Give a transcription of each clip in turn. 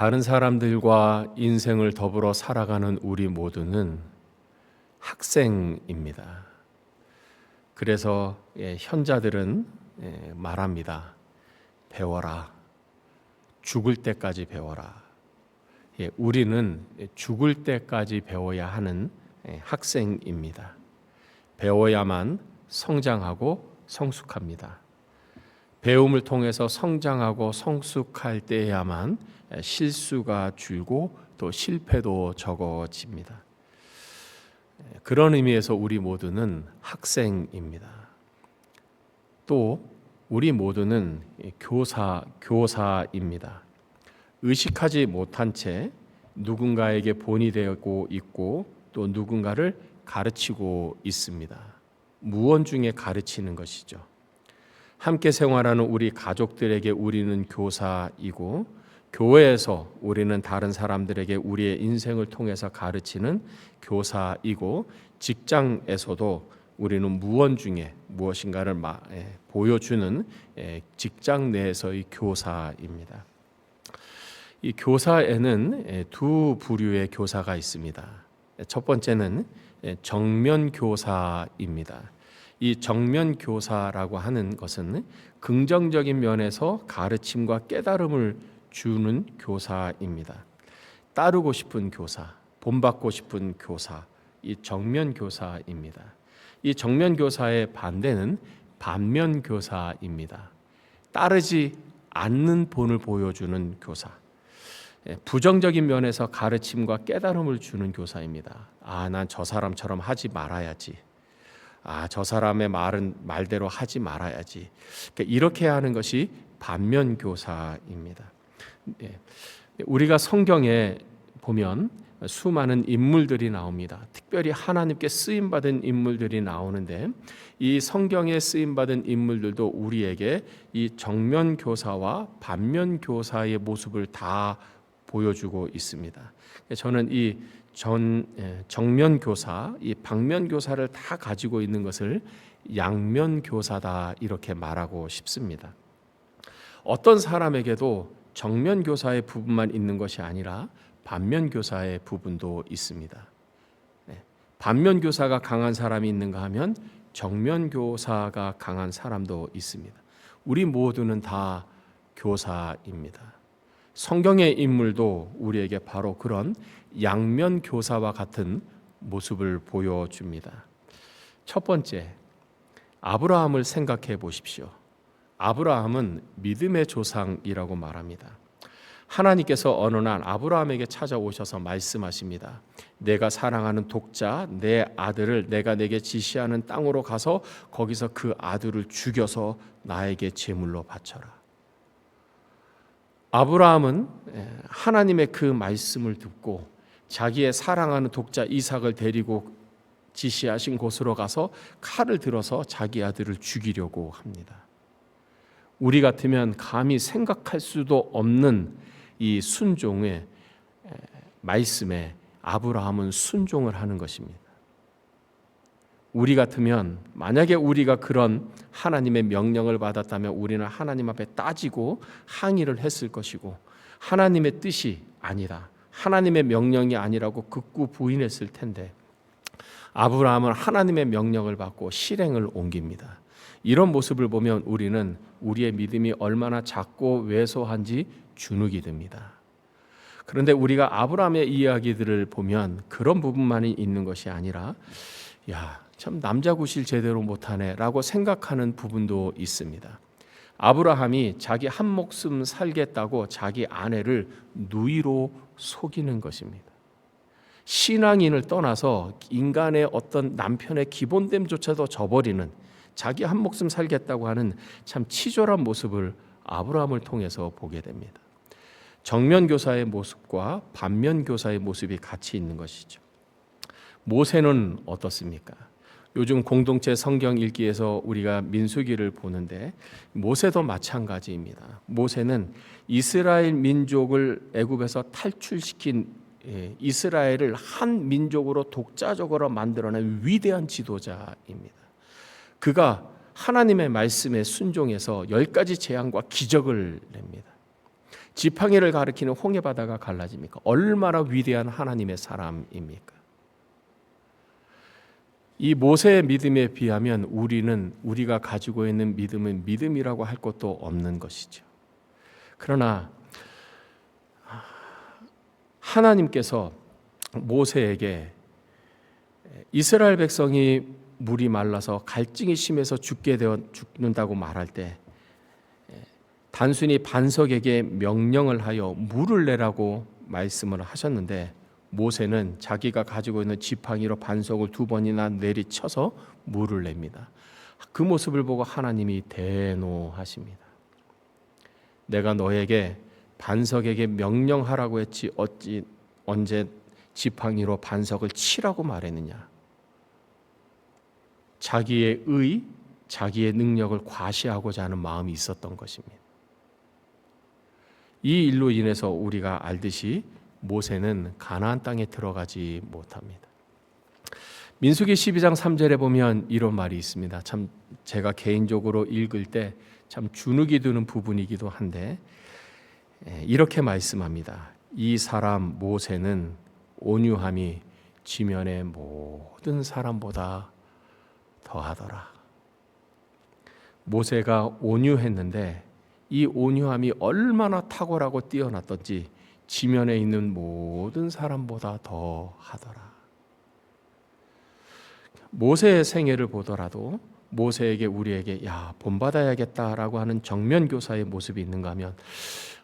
다른 사람들과 인생을 더불어 살아가는 우리 모두는 학생입니다. 그래서 예, 현자들은 예, 말합니다. 배워라. 죽을 때까지 배워라. 예, 우리는 죽을 때까지 배워야 하는 예, 학생입니다. 배워야만 성장하고 성숙합니다. 배움을 통해서 성장하고 성숙할 때야만 실수가 줄고 또 실패도 적어집니다. 그런 의미에서 우리 모두는 학생입니다. 또 우리 모두는 교사 교사입니다. 의식하지 못한 채 누군가에게 본이 되고 있고 또 누군가를 가르치고 있습니다. 무언 중에 가르치는 것이죠. 함께 생활하는 우리 가족들에게 우리는 교사이고 교회에서 우리는 다른 사람들에게 우리의 인생을 통해서 가르치는 교사이고 직장에서도 우리는 무언 중에 무엇인가를 예, 보여주는 예, 직장 내에서의 교사입니다. 이 교사에는 예, 두 부류의 교사가 있습니다. 첫 번째는 정면 교사입니다. 이 정면 교사라고 하는 것은 긍정적인 면에서 가르침과 깨달음을 주는 교사입니다. 따르고 싶은 교사, 본받고 싶은 교사, 이 정면 교사입니다. 이 정면 교사의 반대는 반면 교사입니다. 따르지 않는 본을 보여주는 교사. 예, 부정적인 면에서 가르침과 깨달음을 주는 교사입니다. 아, 난 저 사람처럼 하지 말아야지. 아, 저 사람의 말은 말대로 하지 말아야지. 그러니까 이렇게 하는 것이 반면 교사입니다. 예. 우리가 성경에 보면 수많은 인물들이 나옵니다. 특별히 하나님께 쓰임 받은 인물들이 나오는데 이 성경에 쓰임 받은 인물들도 우리에게 이 정면 교사와 반면 교사의 모습을 다 보여주고 있습니다. 저는 이 전 정면 교사, 이 방면 교사를 다 가지고 있는 것을 양면 교사다 이렇게 말하고 싶습니다. 어떤 사람에게도 정면 교사의 부분만 있는 것이 아니라 반면 교사의 부분도 있습니다. 네. 반면 교사가 강한 사람이 있는가 하면 정면 교사가 강한 사람도 있습니다. 우리 모두는 다 교사입니다. 성경의 인물도 우리에게 바로 그런 양면 교사와 같은 모습을 보여줍니다. 첫 번째, 아브라함을 생각해 보십시오. 아브라함은 믿음의 조상이라고 말합니다. 하나님께서 어느 날 아브라함에게 찾아오셔서 말씀하십니다. 내가 사랑하는 독자 내 아들을 내가 내게 지시하는 땅으로 가서 거기서 그 아들을 죽여서 나에게 제물로 바쳐라. 아브라함은 하나님의 그 말씀을 듣고 자기의 사랑하는 독자 이삭을 데리고 지시하신 곳으로 가서 칼을 들어서 자기 아들을 죽이려고 합니다. 우리 같으면 감히 생각할 수도 없는 이 순종의 말씀에 아브라함은 순종을 하는 것입니다. 우리 같으면 만약에 우리가 그런 하나님의 명령을 받았다면 우리는 하나님 앞에 따지고 항의를 했을 것이고 하나님의 뜻이 아니라 하나님의 명령이 아니라고 극구 부인했을 텐데 아브라함은 하나님의 명령을 받고 실행을 옮깁니다. 이런 모습을 보면 우리는 우리의 믿음이 얼마나 작고 왜소한지 주눅이 듭니다. 그런데 우리가 아브라함의 이야기들을 보면 그런 부분만이 있는 것이 아니라 야, 참 남자 구실 제대로 못하네라고 생각하는 부분도 있습니다. 아브라함이 자기 한 목숨 살겠다고 자기 아내를 누이로 속이는 것입니다. 신앙인을 떠나서 인간의 어떤 남편의 기본됨조차도 저버리는 자기 한 목숨 살겠다고 하는 참 치졸한 모습을 아브라함을 통해서 보게 됩니다. 정면 교사의 모습과 반면 교사의 모습이 같이 있는 것이죠. 모세는 어떻습니까? 요즘 공동체 성경 읽기에서 우리가 민수기를 보는데 모세도 마찬가지입니다. 모세는 이스라엘 민족을 애굽에서 탈출시킨 예, 이스라엘을 한 민족으로 독자적으로 만들어낸 위대한 지도자입니다. 그가 하나님의 말씀에 순종해서 열 가지 재앙과 기적을 냅니다. 지팡이를 가리키는 홍해 바다가 갈라집니까? 얼마나 위대한 하나님의 사람입니까? 이 모세의 믿음에 비하면 우리는 우리가 가지고 있는 믿음은 믿음이라고 할 것도 없는 것이죠. 그러나 하나님께서 모세에게 이스라엘 백성이 물이 말라서 갈증이 심해서 죽게 되어 죽는다고 말할 때 단순히 반석에게 명령을 하여 물을 내라고 말씀을 하셨는데 모세는 자기가 가지고 있는 지팡이로 반석을 두 번이나 내리쳐서 물을 냅니다. 그 모습을 보고 하나님이 대노하십니다. 내가 너에게 반석에게 명령하라고 했지 어찌 언제 지팡이로 반석을 치라고 말했느냐? 자기의 의, 자기의 능력을 과시하고자 하는 마음이 있었던 것입니다. 이 일로 인해서 우리가 알듯이 모세는 가나안 땅에 들어가지 못합니다. 민수기 12장 3절에 보면 이런 말이 있습니다. 참 제가 개인적으로 읽을 때 참 주눅이 드는 부분이기도 한데 예, 이렇게 말씀합니다. 이 사람 모세는 온유함이 지면의 모든 사람보다 더하더라. 모세가 온유했는데 이 온유함이 얼마나 탁월하고 뛰어났던지 지면에 있는 모든 사람보다 더 하더라. 모세의 생애를 보더라도 모세에게 우리에게 야 본받아야겠다라고 하는 정면 교사의 모습이 있는가 하면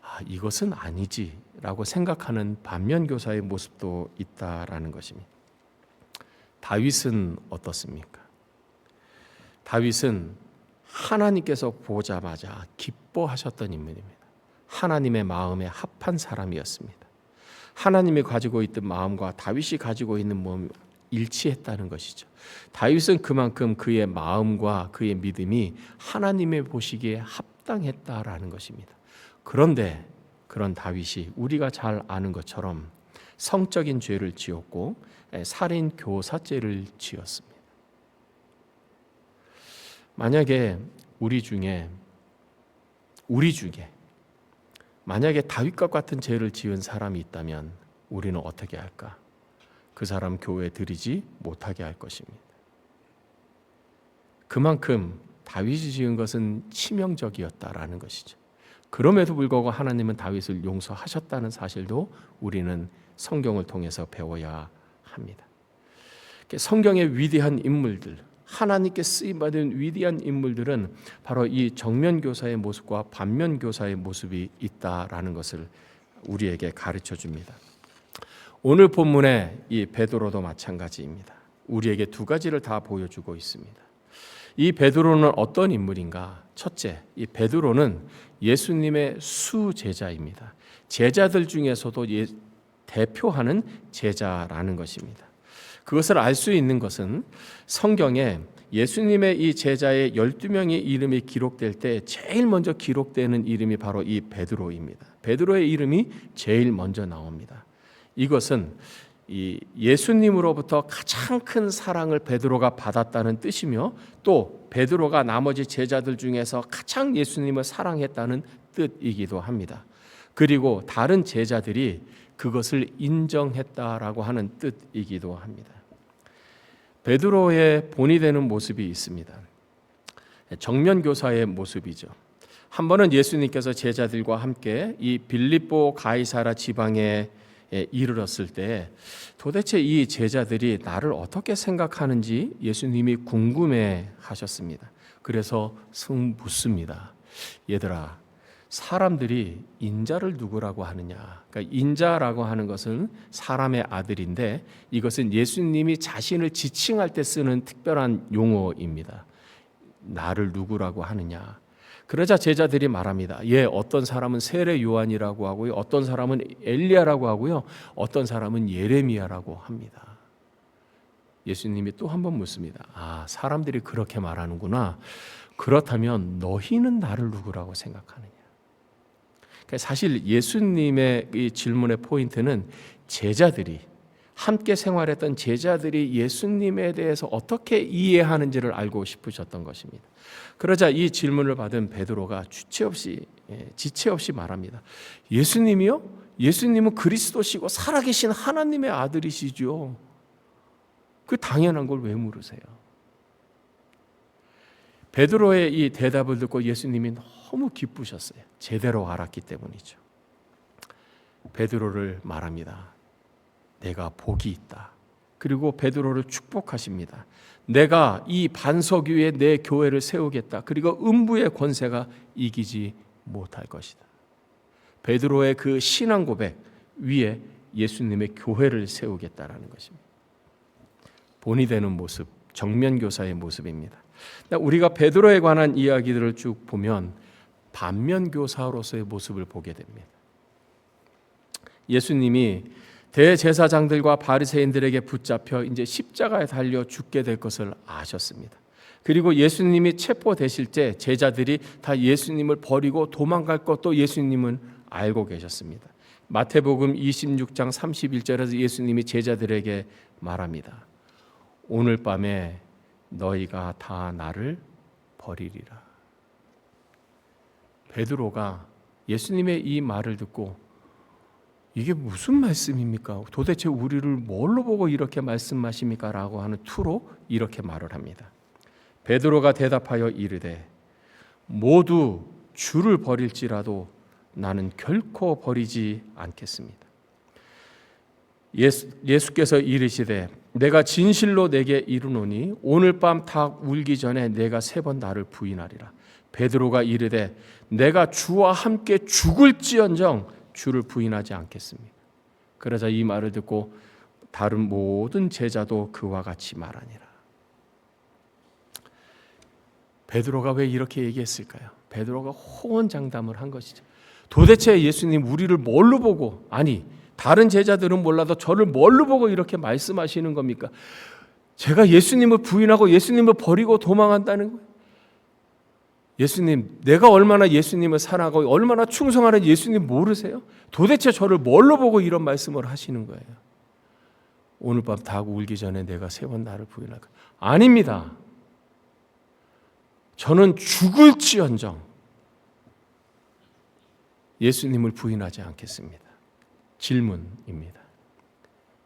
아, 이것은 아니지라고 생각하는 반면 교사의 모습도 있다라는 것입니다. 다윗은 어떻습니까? 다윗은 하나님께서 보자마자 기뻐하셨던 인물입니다. 하나님의 마음에 합한 사람이었습니다. 하나님이 가지고 있던 마음과 다윗이 가지고 있는 마음이 일치했다는 것이죠. 다윗은 그만큼 그의 마음과 그의 믿음이 하나님의 보시기에 합당했다라는 것입니다. 그런데 그런 다윗이 우리가 잘 아는 것처럼 성적인 죄를 지었고 살인 교사죄를 지었습니다. 만약에 우리 중에 우리 중에 만약에 다윗과 같은 죄를 지은 사람이 있다면 우리는 어떻게 할까? 그 사람 교회에 들이지 못하게 할 것입니다. 그만큼 다윗이 지은 것은 치명적이었다라는 것이죠. 그럼에도 불구하고 하나님은 다윗을 용서하셨다는 사실도 우리는 성경을 통해서 배워야 합니다. 성경의 위대한 인물들, 하나님께 쓰임 받은 위대한 인물들은 바로 이 정면 교사의 모습과 반면 교사의 모습이 있다라는 것을 우리에게 가르쳐 줍니다. 오늘 본문의 이 베드로도 마찬가지입니다. 우리에게 두 가지를 다 보여주고 있습니다. 이 베드로는 어떤 인물인가? 첫째, 이 베드로는 예수님의 수제자입니다. 제자들 중에서도 예, 대표하는 제자라는 것입니다. 그것을 알 수 있는 것은 성경에 예수님의 이 제자의 12명의 이름이 기록될 때 제일 먼저 기록되는 이름이 바로 이 베드로입니다. 베드로의 이름이 제일 먼저 나옵니다. 이것은 이 예수님으로부터 가장 큰 사랑을 베드로가 받았다는 뜻이며 또 베드로가 나머지 제자들 중에서 가장 예수님을 사랑했다는 뜻이기도 합니다. 그리고 다른 제자들이 그것을 인정했다라고 하는 뜻이기도 합니다. 베드로의 본이 되는 모습이 있습니다. 정면 교사의 모습이죠. 한 번은 예수님께서 제자들과 함께 이 빌립보 가이사라 지방에 이르렀을 때 도대체 이 제자들이 나를 어떻게 생각하는지 예수님이 궁금해 하셨습니다. 그래서 승 묻습니다. 얘들아, 사람들이 인자를 누구라고 하느냐? 그러니까 인자라고 하는 것은 사람의 아들인데 이것은 예수님이 자신을 지칭할 때 쓰는 특별한 용어입니다. 나를 누구라고 하느냐? 그러자 제자들이 말합니다. 예, 어떤 사람은 세례 요한이라고 하고요. 어떤 사람은 엘리야라고 하고요. 어떤 사람은 예레미야라고 합니다. 예수님이 또 한 번 묻습니다. 아, 사람들이 그렇게 말하는구나. 그렇다면 너희는 나를 누구라고 생각하느냐? 그러니까 사실 예수님의 이 질문의 포인트는 제자들이 함께 생활했던 제자들이 예수님에 대해서 어떻게 이해하는지를 알고 싶으셨던 것입니다. 그러자 이 질문을 받은 베드로가 주체 없이 예, 지체 없이 말합니다. 예수님이요? 예수님은 그리스도시고 살아계신 하나님의 아들이시죠. 그 당연한 걸 왜 물으세요? 베드로의 이 대답을 듣고 예수님이 너무 기쁘셨어요. 제대로 알았기 때문이죠. 베드로를 말합니다. 내가 복이 있다. 그리고 베드로를 축복하십니다. 내가 이 반석 위에 내 교회를 세우겠다. 그리고 음부의 권세가 이기지 못할 것이다. 베드로의 그 신앙 고백 위에 예수님의 교회를 세우겠다라는 것입니다. 본이 되는 모습, 정면 교사의 모습입니다. 우리가 베드로에 관한 이야기들을 쭉 보면 반면 교사로서의 모습을 보게 됩니다. 예수님이 대제사장들과 바리새인들에게 붙잡혀 이제 십자가에 달려 죽게 될 것을 아셨습니다. 그리고 예수님이 체포되실 때 제자들이 다 예수님을 버리고 도망갈 것도 예수님은 알고 계셨습니다. 마태복음 26장 31절에서 예수님이 제자들에게 말합니다. 오늘 밤에 너희가 다 나를 버리리라. 베드로가 예수님의 이 말을 듣고 이게 무슨 말씀입니까? 도대체 우리를 뭘로 보고 이렇게 말씀하십니까? 라고 하는 투로 이렇게 말을 합니다. 베드로가 대답하여 이르되 모두 주를 버릴지라도 나는 결코 버리지 않겠습니다. 예수, 예수께서 이르시되 내가 진실로 내게 이르노니 오늘 밤 닭 울기 전에 내가 세 번 나를 부인하리라. 베드로가 이르되 내가 주와 함께 죽을지언정 주를 부인하지 않겠습니다. 그러자 이 말을 듣고 다른 모든 제자도 그와 같이 말하니라. 베드로가 왜 이렇게 얘기했을까요? 베드로가 호언장담을 한 것이죠. 도대체 예수님 우리를 뭘로 보고 아니 다른 제자들은 몰라도 저를 뭘로 보고 이렇게 말씀하시는 겁니까? 제가 예수님을 부인하고 예수님을 버리고 도망한다는 거예요. 예수님, 내가 얼마나 예수님을 사랑하고 얼마나 충성하는 예수님 모르세요? 도대체 저를 뭘로 보고 이런 말씀을 하시는 거예요? 오늘 밤닭 울기 전에 내가 세 번 나를 부인할까? 아닙니다. 저는 죽을지언정 예수님을 부인하지 않겠습니다. 질문입니다.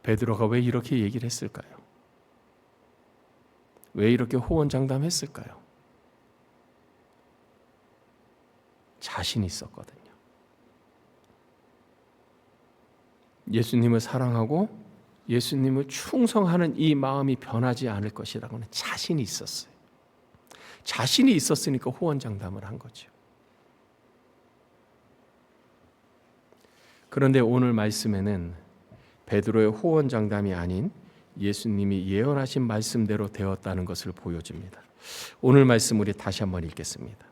베드로가 왜 이렇게 얘기를 했을까요? 왜 이렇게 호언장담했을까요? 자신이 있었거든요. 예수님을 사랑하고 예수님을 충성하는 이 마음이 변하지 않을 것이라고는 자신이 있었어요. 자신이 있었으니까 호언장담을 한 거죠. 그런데 오늘 말씀에는 베드로의 호언장담이 아닌 예수님이 예언하신 말씀대로 되었다는 것을 보여줍니다. 오늘 말씀 우리 다시 한번 읽겠습니다.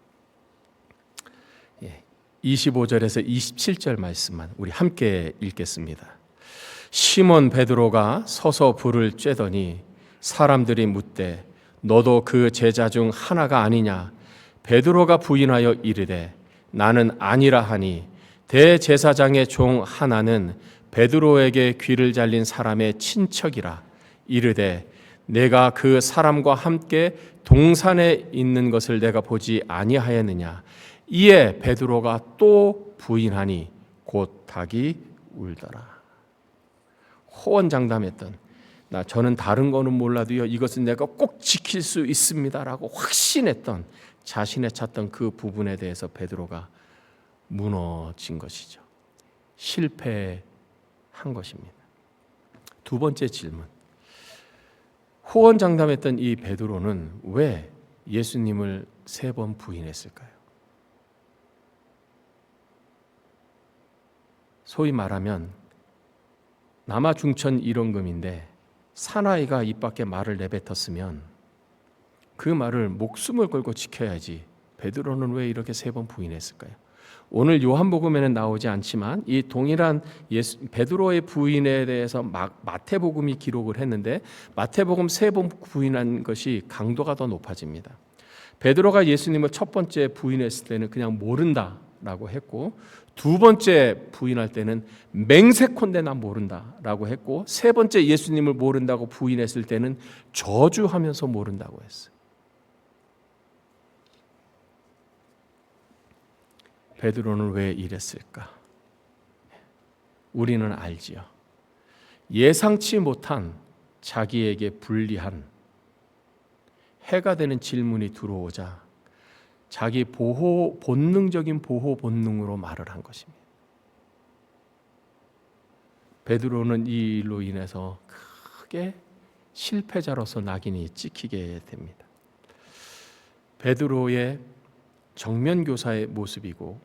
25절에서 27절 말씀만 우리 함께 읽겠습니다. 시몬 베드로가 서서 불을 쬐더니 사람들이 묻되 너도 그 제자 중 하나가 아니냐? 베드로가 부인하여 이르되 나는 아니라 하니 대제사장의 종 하나는 베드로에게 귀를 잘린 사람의 친척이라. 이르되 내가 그 사람과 함께 동산에 있는 것을 내가 보지 아니하였느냐 이에 베드로가 또 부인하니 곧 닭이 울더라 호언장담했던 나 저는 다른 거는 몰라도요 이것은 내가 꼭 지킬 수 있습니다라고 확신했던 자신의 찾던 그 부분에 대해서 베드로가 무너진 것이죠. 실패한 것입니다. 두 번째 질문. 호언장담했던 이 베드로는 왜 예수님을 세 번 부인했을까요? 소위 말하면 남아 중천 일원금인데 사나이가 입 밖에 말을 내뱉었으면 그 말을 목숨을 걸고 지켜야지 베드로는 왜 이렇게 세 번 부인했을까요? 오늘 요한복음에는 나오지 않지만 이 동일한 예수, 베드로의 부인에 대해서 마, 마태복음이 기록을 했는데 마태복음 세 번 부인한 것이 강도가 더 높아집니다. 베드로가 예수님을 첫 번째 부인했을 때는 그냥 모른다 라고 했고 두 번째 부인할 때는 맹세컨대 난 모른다라고 했고 세 번째 예수님을 모른다고 부인했을 때는 저주하면서 모른다고 했어요. 베드로는 왜 이랬을까? 우리는 알지요. 예상치 못한 자기에게 불리한 해가 되는 질문이 들어오자 자기 보호 본능적인 보호 본능으로 말을 한 것입니다. 베드로는 이 일로 인해서 크게 실패자로서 낙인이 찍히게 됩니다. 베드로의 정면 교사의 모습이고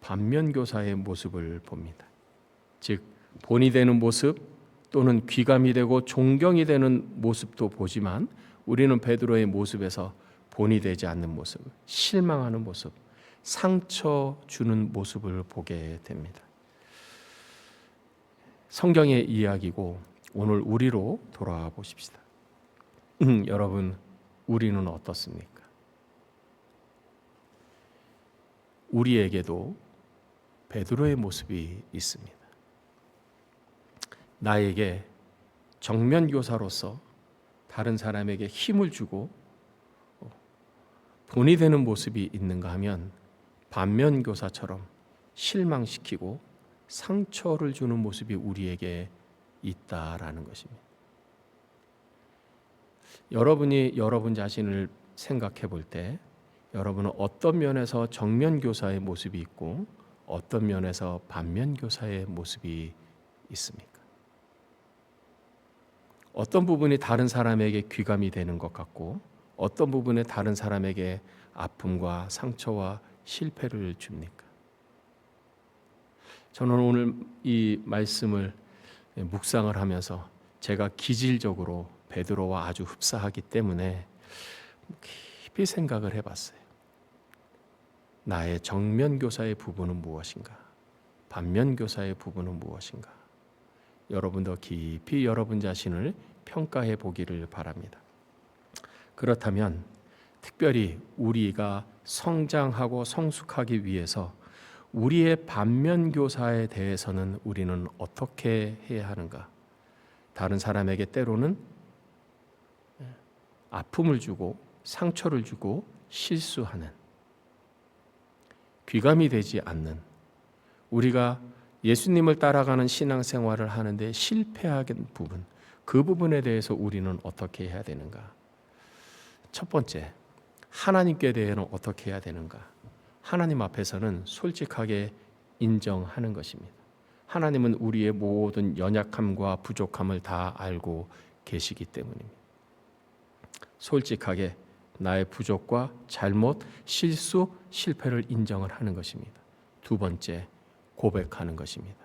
반면 교사의 모습을 봅니다. 즉 본이 되는 모습 또는 귀감이 되고 존경이 되는 모습도 보지만 우리는 베드로의 모습에서 본이 되지 않는 모습, 실망하는 모습, 상처 주는 모습을 보게 됩니다. 성경의 이야기고 오늘 우리로 돌아와 보십시다. 음, 여러분, 우리는 어떻습니까? 우리에게도 베드로의 모습이 있습니다. 나에게 정면 교사로서 다른 사람에게 힘을 주고 본이 되는 모습이 있는가 하면 반면 교사처럼 실망시키고 상처를 주는 모습이 우리에게 있다라는 것입니다. 여러분이 여러분 자신을 생각해 볼 때 여러분은 어떤 면에서 정면 교사의 모습이 있고 어떤 면에서 반면 교사의 모습이 있습니까? 어떤 부분이 다른 사람에게 귀감이 되는 것 같고 어떤 부분에 다른 사람에게 아픔과 상처와 실패를 줍니까? 저는 오늘 이 말씀을 묵상을 하면서 제가 기질적으로 베드로와 아주 흡사하기 때문에 깊이 생각을 해봤어요. 나의 정면 교사의 부분은 무엇인가? 반면 교사의 부분은 무엇인가? 여러분도 깊이 여러분 자신을 평가해 보기를 바랍니다. 그렇다면 특별히 우리가 성장하고 성숙하기 위해서 우리의 반면 교사에 대해서는 우리는 어떻게 해야 하는가? 다른 사람에게 때로는 아픔을 주고 상처를 주고 실수하는 귀감이 되지 않는 우리가 예수님을 따라가는 신앙생활을 하는데 실패하는 부분 그 부분에 대해서 우리는 어떻게 해야 되는가? 첫 번째 하나님께 대해서는 어떻게 해야 되는가? 하나님 앞에서는 솔직하게 인정하는 것입니다. 하나님은 우리의 모든 연약함과 부족함을 다 알고 계시기 때문입니다. 솔직하게 나의 부족과 잘못, 실수, 실패를 인정을 하는 것입니다. 두 번째, 고백하는 것입니다.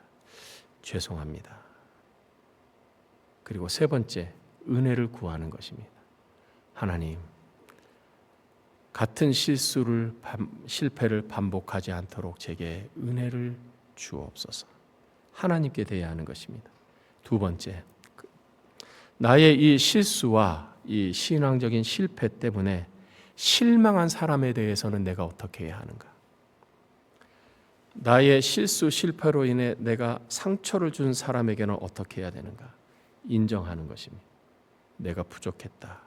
죄송합니다. 그리고 세 번째, 은혜를 구하는 것입니다. 하나님, 같은 실수를 실패를 반복하지 않도록 제게 은혜를 주옵소서. 하나님께 대해야 하는 것입니다. 두 번째, 나의 이 실수와 이 신앙적인 실패 때문에 실망한 사람에 대해서는 내가 어떻게 해야 하는가? 나의 실수 실패로 인해 내가 상처를 준 사람에게는 어떻게 해야 되는가? 인정하는 것입니다. 내가 부족했다.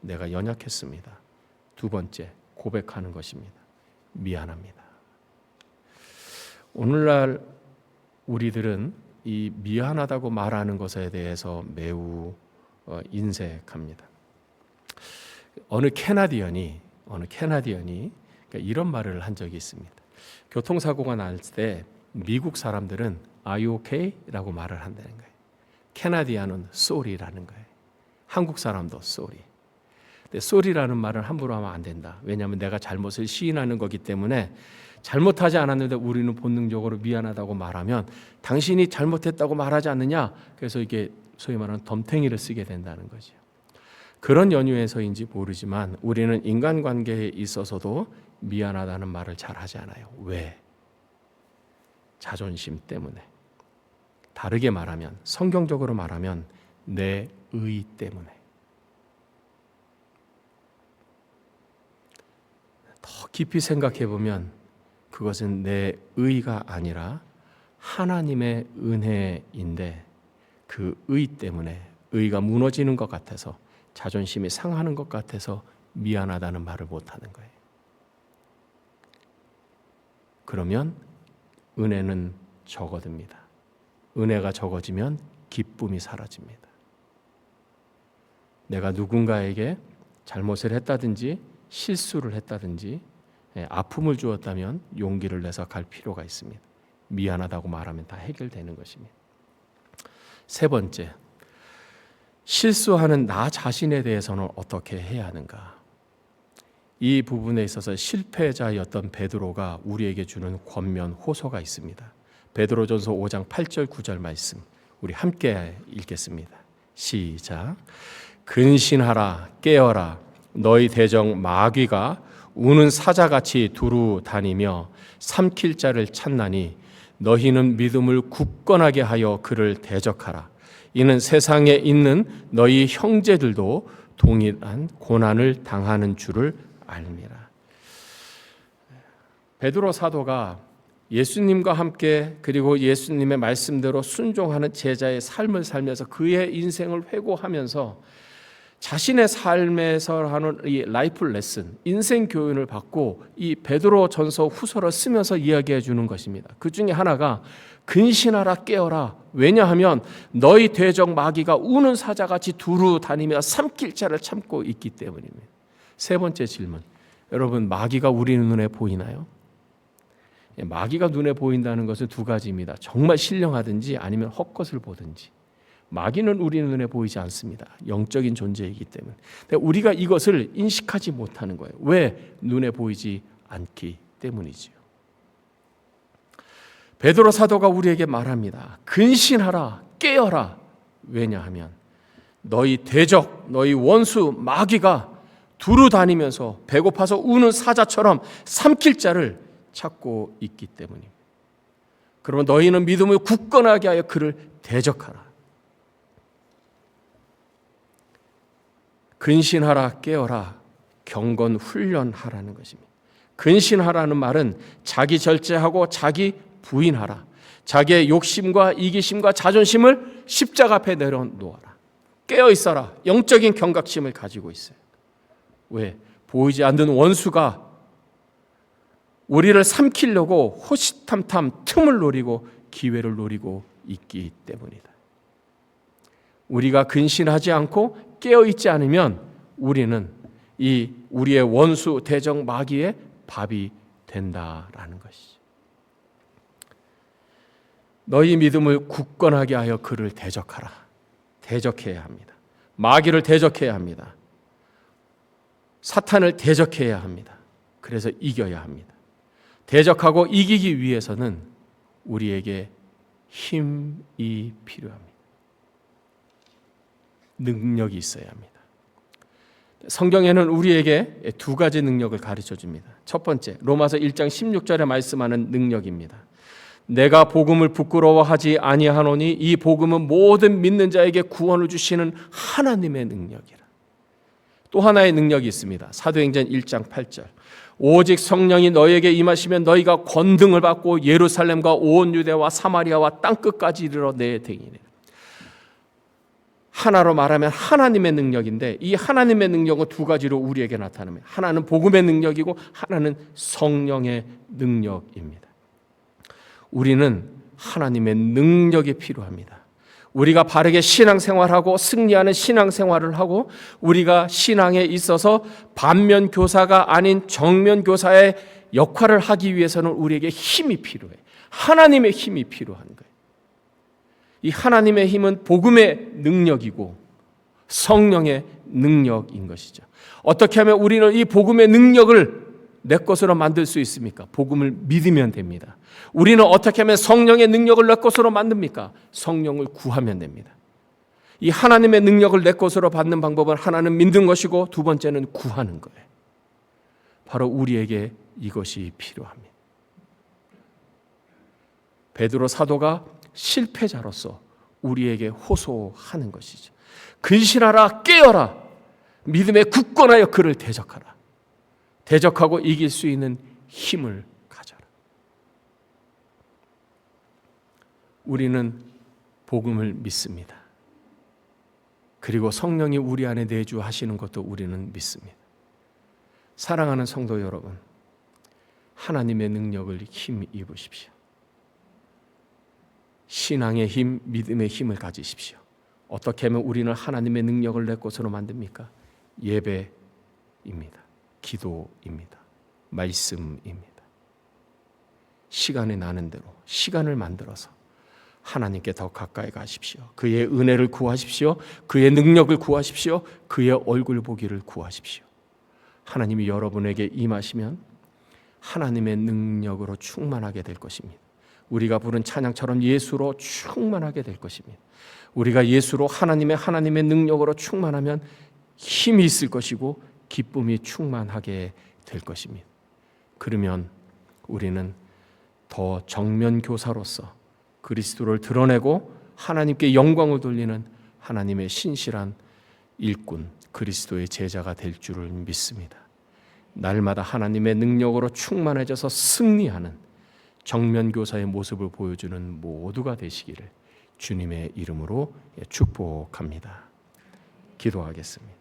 내가 연약했습니다. 두 번째, 고백하는 것입니다. 미안합니다. 오늘날 우리들은 이 미안하다고 말하는 것에 대해서 매우 어, 인색합니다. 어느 캐나디언이 어느 캐나디언이 그러니까 이런 말을 한 적이 있습니다. 교통사고가 날 때 미국 사람들은 Are you okay? 라고 말을 한다는 거예요. 캐나디아는 sorry라는 거예요. 한국 사람도 sorry. 근데 sorry라는 말을 함부로 하면 안 된다. 왜냐하면 내가 잘못을 시인하는 거기 때문에 잘못하지 않았는데 우리는 본능적으로 미안하다고 말하면 당신이 잘못했다고 말하지 않느냐? 그래서 이게 소위 말하는 덤탱이를 쓰게 된다는 거죠. 그런 연유에서인지 모르지만 우리는 인간관계에 있어서도 미안하다는 말을 잘 하지 않아요. 왜? 자존심 때문에. 다르게 말하면 성경적으로 말하면 내 의 때문에. 더 깊이 생각해 보면 그것은 내 의가 아니라 하나님의 은혜인데 그 의 때문에 의가 무너지는 것 같아서 자존심이 상하는 것 같아서 미안하다는 말을 못 하는 거예요. 그러면 은혜는 적어듭니다. 은혜가 적어지면 기쁨이 사라집니다. 내가 누군가에게 잘못을 했다든지 실수를 했다든지 예, 아픔을 주었다면 용기를 내서 갈 필요가 있습니다. 미안하다고 말하면 다 해결되는 것입니다. 세 번째, 실수하는 나 자신에 대해서는 어떻게 해야 하는가? 이 부분에 있어서 실패자였던 베드로가 우리에게 주는 권면 호소가 있습니다. 베드로전서 5장 8절 9절 말씀 우리 함께 읽겠습니다. 시작. 근신하라 깨어라 너희 대적 마귀가 우는 사자같이 두루 다니며 삼킬 자를 찾나니 너희는 믿음을 굳건하게 하여 그를 대적하라. 이는 세상에 있는 너희 형제들도 동일한 고난을 당하는 줄을 알미라. 베드로 사도가 예수님과 함께 그리고 예수님의 말씀대로 순종하는 제자의 삶을 살면서 그의 인생을 회고하면서 자신의 삶에서 하는 이 라이프 레슨, 인생 교훈을 받고 이 베드로 전서 후서를 쓰면서 이야기해 주는 것입니다. 그 중에 하나가 근신하라 깨어라. 왜냐하면 너희 대적 마귀가 우는 사자같이 두루 다니며 삼킬 자를 참고 있기 때문입니다. 세 번째 질문. 여러분 마귀가 우리 눈에 보이나요? 예, 마귀가 눈에 보인다는 것은 두 가지입니다. 정말 신령하든지 아니면 헛것을 보든지. 마귀는 우리 눈에 보이지 않습니다. 영적인 존재이기 때문에. 우리가 이것을 인식하지 못하는 거예요. 왜 눈에 보이지 않기 때문이지요. 베드로 사도가 우리에게 말합니다. 근신하라, 깨어라. 왜냐하면 너희 대적, 너희 원수 마귀가 두루 다니면서 배고파서 우는 사자처럼 삼킬 자를 찾고 있기 때문입니다. 그러면 너희는 믿음을 굳건하게 하여 그를 대적하라. 근신하라 깨어라 경건 훈련하라는 것입니다. 근신하라는 말은 자기 절제하고 자기 부인하라. 자기의 욕심과 이기심과 자존심을 십자가 앞에 내려놓아라. 깨어 있어라. 영적인 경각심을 가지고 있어요. 왜? 보이지 않는 원수가 우리를 삼키려고 호시탐탐 틈을 노리고 기회를 노리고 있기 때문이다. 우리가 근신하지 않고 깨어 있지 않으면 우리는 이 우리의 원수 대적 마귀의 밥이 된다라는 것이죠. 너희 믿음을 굳건하게 하여 그를 대적하라. 대적해야 합니다. 마귀를 대적해야 합니다. 사탄을 대적해야 합니다. 그래서 이겨야 합니다. 대적하고 이기기 위해서는 우리에게 힘이 필요합니다. 능력이 있어야 합니다. 성경에는 우리에게 두 가지 능력을 가르쳐 줍니다. 첫 번째, 로마서 1장 16절에 말씀하는 능력입니다. 내가 복음을 부끄러워하지 아니하노니 이 복음은 모든 믿는 자에게 구원을 주시는 하나님의 능력이라. 또 하나의 능력이 있습니다. 사도행전 1장 8절. 오직 성령이 너에게 임하시면 너희가 권등을 받고 예루살렘과 온 유대와 사마리아와 땅 끝까지 이르러 내 대인이라. 하나로 말하면 하나님의 능력인데 이 하나님의 능력은 두 가지로 우리에게 나타납니다. 하나는 복음의 능력이고 하나는 성령의 능력입니다. 우리는 하나님의 능력이 필요합니다. 우리가 바르게 신앙생활하고 승리하는 신앙생활을 하고 우리가 신앙에 있어서 반면 교사가 아닌 정면 교사의 역할을 하기 위해서는 우리에게 힘이 필요해. 하나님의 힘이 필요한 거예요. 이 하나님의 힘은 복음의 능력이고 성령의 능력인 것이죠. 어떻게 하면 우리는 이 복음의 능력을 내 것으로 만들 수 있습니까? 복음을 믿으면 됩니다. 우리는 어떻게 하면 성령의 능력을 내 것으로 만듭니까? 성령을 구하면 됩니다. 이 하나님의 능력을 내 것으로 받는 방법은 하나는 믿는 것이고 두 번째는 구하는 거예요. 바로 우리에게 이것이 필요합니다. 베드로 사도가 실패자로서 우리에게 호소하는 것이죠. 근신하라 깨어라 믿음에 굳건하여 그를 대적하라. 대적하고 이길 수 있는 힘을 가져라. 우리는 복음을 믿습니다. 그리고 성령이 우리 안에 내주하시는 것도 우리는 믿습니다. 사랑하는 성도 여러분, 하나님의 능력을 힘 입으십시오. 신앙의 힘, 믿음의 힘을 가지십시오. 어떻게 하면 우리는 하나님의 능력을 내 것으로 만듭니까? 예배입니다. 기도입니다. 말씀입니다. 시간이 나는 대로 시간을 만들어서 하나님께 더 가까이 가십시오. 그의 은혜를 구하십시오. 그의 능력을 구하십시오. 그의 얼굴 보기를 구하십시오. 하나님이 여러분에게 임하시면 하나님의 능력으로 충만하게 될 것입니다. 우리가 부른 찬양처럼 예수로 충만하게 될 것입니다. 우리가 예수로 하나님의 하나님의 능력으로 충만하면 힘이 있을 것이고 기쁨이 충만하게 될 것입니다. 그러면 우리는 더 정면 교사로서 그리스도를 드러내고 하나님께 영광을 돌리는 하나님의 신실한 일꾼 그리스도의 제자가 될 줄을 믿습니다. 날마다 하나님의 능력으로 충만해져서 승리하는 정면 교사의 모습을 보여주는 모두가 되시기를 주님의 이름으로 축복합니다. 기도하겠습니다.